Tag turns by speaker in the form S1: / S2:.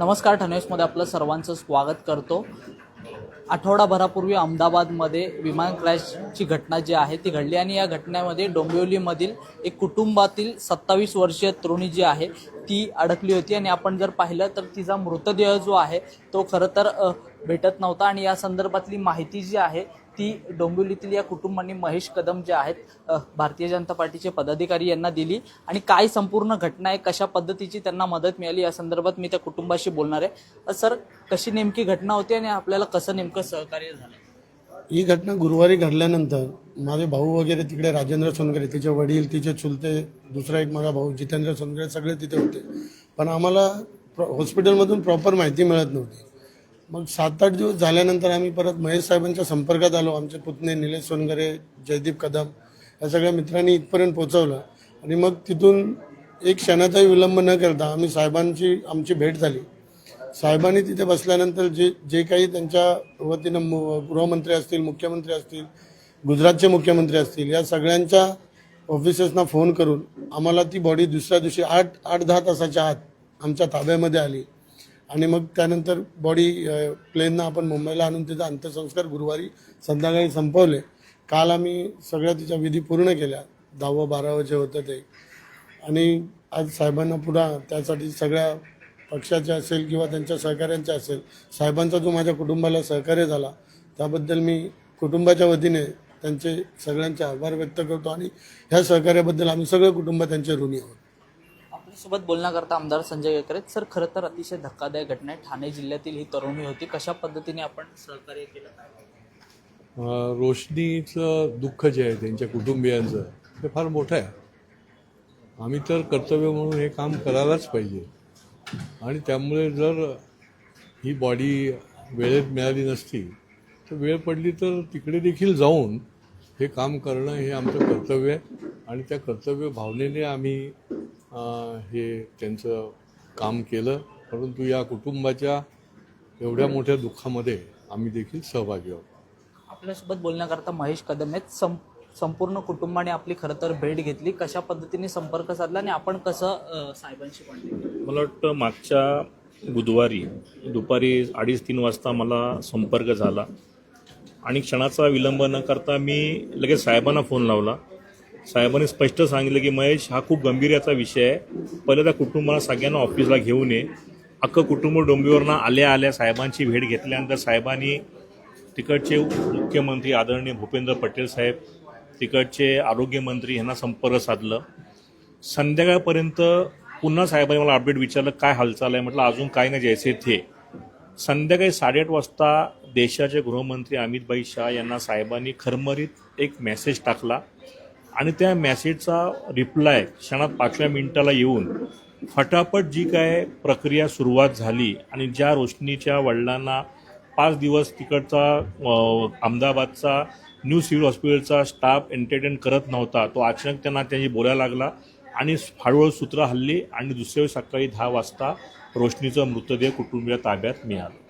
S1: नमस्कार ठनवेसमध्ये आपलं सर्वांचं स्वागत करतो. आठवडाभरापूर्वी अहमदाबादमध्ये विमान क्रॅशची घटना जी आहे ती घडली आणि या घटनेमध्ये डोंबिवलीमधील एक कुटुंबातील सत्तावीस वर्षीय तरुणी जी आहे ती अडकली होती. आणि आपण जर पाहिलं तर तिचा मृतदेह जो आहे तो खरं तर भेटत नव्हता आणि या संदर्भातली माहिती जी आहे ती डोंबिवलीतील या कुटुंबांनी महेश कदम जे आहेत भारतीय जनता पार्टीचे पदाधिकारी यांना दिली. आणि काय संपूर्ण घटना आहे कशा पद्धतीची त्यांना मदत मिळाली या संदर्भात मी त्या कुटुंबाशी बोलणार आहे. सर कशी नेमकी घटना होती आणि आपल्याला कसं नेमकं सहकार्य झालं?
S2: ही घटना गुरुवारी घडल्यानंतर माझे भाऊ वगैरे तिकडे राजेंद्र सोनगरे तिचे वडील तिचे चुलते दुसरा एक माझा भाऊ जितेंद्र सोनगरे सगळे तिथे होते. पण आम्हाला हॉस्पिटलमधून प्रॉपर माहिती मिळत नव्हती. मग सात आठ दिवस झाल्यानंतर आम्ही परत महेश साहेबांच्या संपर्कात आलो. आमचे पुतणे निलेश सोनगरे जयदीप कदम या सगळ्या मित्रांनी इथपर्यंत पोहोचवलं. आणि मग तिथून एक क्षणाचाही विलंब न करता आम्ही साहेबांची आमची भेट झाली. साहेबांनी तिथे बसल्यानंतर जे जे काही त्यांच्या वतीनं गृहमंत्री असतील मुख्यमंत्री असतील गुजरातचे मुख्यमंत्री असतील या सगळ्यांच्या ऑफिसर्सना फोन करून आम्हाला ती बॉडी दुसऱ्या दिवशी आठ आठ दहा तासाच्या आत आमच्या ताब्यामध्ये आली. आणि मग त्यानंतर बॉडी प्लेननं आपण मुंबईला आणून तिचा अंत्यसंस्कार गुरुवारी संध्याकाळी संपवले. काल आम्ही सगळ्या तिच्या विधी पूर्ण केल्या. दहावं बारावं जे होतं ते. आणि आज साहेबांना पुन्हा त्यासाठी सगळ्या पक्षाचे असेल किंवा त्यांच्या सहकाऱ्यांचे असेल साहेबांचा जो माझ्या कुटुंबाला सहकार्य झाला त्याबद्दल मी कुटुंबाच्या वतीने त्यांचे सगळ्यांचे आभार व्यक्त करतो आणि ह्या सहकार्याबद्दल आम्ही सगळं कुटुंब त्यांचे ऋणी आहोत.
S1: आपल्यासोबत बोलण्याकरता आमदार संजय केकरे. सर खरं तर अतिशय धक्कादायक घटना आहे. ठाणे जिल्ह्यातील ही तरुणी होती. कशा पद्धतीने आपण सहकार्य केलं?
S3: रोशनीचं दुःख जे आहे त्यांच्या कुटुंबियांचं ते फार मोठं आहे. आम्ही तर कर्तव्य म्हणून हे काम करायलाच पाहिजे. आणि त्यामुळे जर ही बॉडी वेळेत मिळाली नसती तर वेळ पडली तर तिकडे देखील जाऊन हे काम करणं हे आमचं कर्तव्य आहे. आणि त्या कर्तव्य भावनेने आम्ही हे त्यांचं काम केलं. परंतु या कुटुंबाच्या एवढ्या मोठ्या दुःखामध्ये आम्ही देखील सहभागी आहोत.
S1: आपल्यासोबत बोलण्याकरता महेश कदम आहेत. सं संपूर्ण कुटुंबाने आपली खरं तर भेट घेतली. कशा पद्धतीने संपर्क साधला आणि आपण कसं साहेबांशी
S4: मला वाटतं मागच्या बुधवारी दुपारी अडीच तीन वाजता मला संपर्क झाला. आणि क्षणाचा विलंब न करता मी लगेच साहेबांना फोन लावला. साहेबांनी स्पष्ट सांगितलं की महेश हा खूप गंभीर याचा विषय आहे. पहिलं त्या कुटुंबाला सगळ्यांना ऑफिसला घेऊन ये. अख्खं कुटुंब डोंबिवरनं आल्या आल्या साहेबांची भेट घेतल्यानंतर साहेबांनी तिकडचे मुख्यमंत्री आदरणीय भूपेंद्र पटेल साहेब तिकडचे आरोग्यमंत्री यांना संपर्क साधलं. संध्याकाळपर्यंत पुन्हा साहेबांनी मला अपडेट विचारलं काय हालचाल आहे? म्हटलं अजून काय नाही जैसे थे. संध्याकाळी साडेआठ वाजता देशाचे गृहमंत्री अमितभाई शाह यांना साहेबांनी खरमरीत एक मेसेज टाकला. आणि त्या मॅसेजचा रिप्लाय क्षणात पाचव्या मिनिटाला येऊन फटाफट जी काय प्रक्रिया सुरुवात झाली आणि ज्या रोशनीच्या वडिलांना पाच दिवस तिकडचा अहमदाबादचा न्यू सिव्हिल हॉस्पिटलचा स्टाफ एंटरटेन करत नव्हता तो अचानक त्यांना त्यांची बोलायला लागला आणि हळूहळू सूत्र हल्ली आणि दुसऱ्या दिवशी सकाळी दहा वाजता रोशनीचं मृतदेह कुटुंबीय ताब्यात मिळालं.